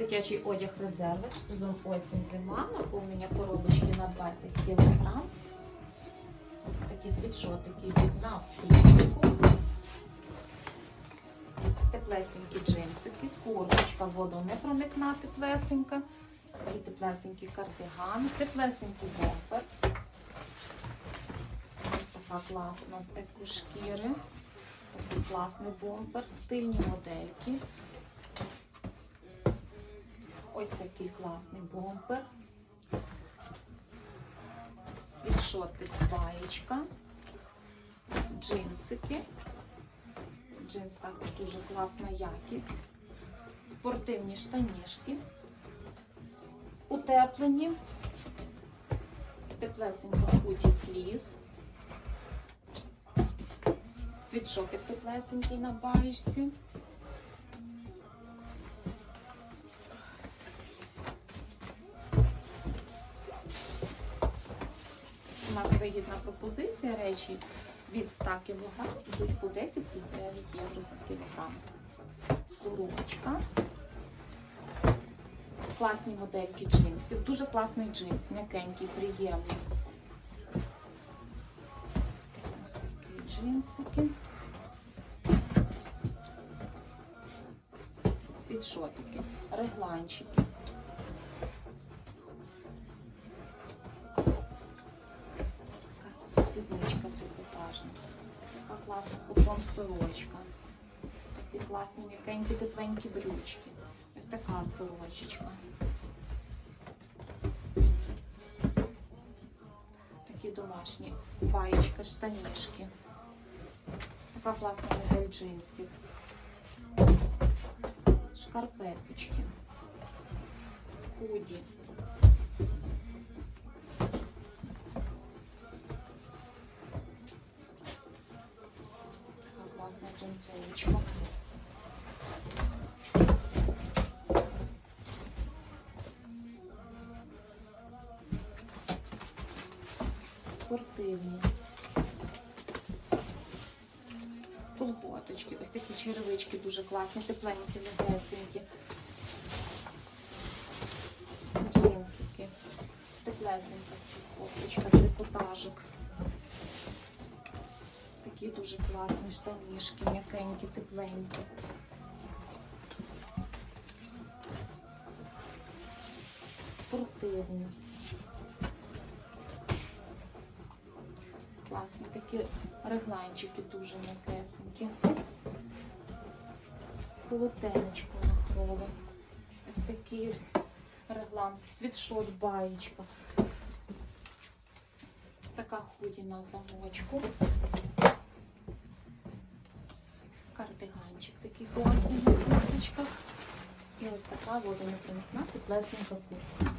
Дитячий одяг резервик, сезон осінь зима, наповнення коробочки на 20 кг. Такі світшотики йдуть на флісику. Теплесенькі джинсики, курточка, водонепроникна теплесенька. І теплесенький кардиган, теплесенький бомбер. Така класна з екошкіри. Такий класний бомбер, стильні модельки. Ось такий класний бомбер. Світшотик баєчка. Джинсики. Джинс також дуже класна якість. Спортивні штанішки. Утеплені. Теплесенько худі фліс. Світшотик теплесенький на баєчці. Вигідна пропозиція речі від 100 кг йдуть по 10 і 9 євро за кілограм. Сорочка. Класні модельки джинсів. Дуже класний джинс, м'якенький, приємний. Ось такі джинсики. Світшотики, регланчики. Така класна купон сорочка. Такі класні м'якенькі тепленькі брючки. Ось така сорочечка. Такі домашні баєчка, штанішки. Така класна модель джинсів. Шкарпеточки. Худі. Класна джинсовочка. Спортивні. Колготочки, ось такі черевички дуже класні, тепленькі, легесенькі. Джинсики. Теплесенька кофточка, трикотажик. Такі дуже класні штанішки, м'якенькі, тепленькі. Спортивні. Класні такі регланчики дуже м'якесенькі. Полотенечко махрове. Ось такий реглан, світшот, баєчка. Така худі на замочку. Кардиганчик такий класний на курточках. І ось така водонепроникна теплесенька куртка.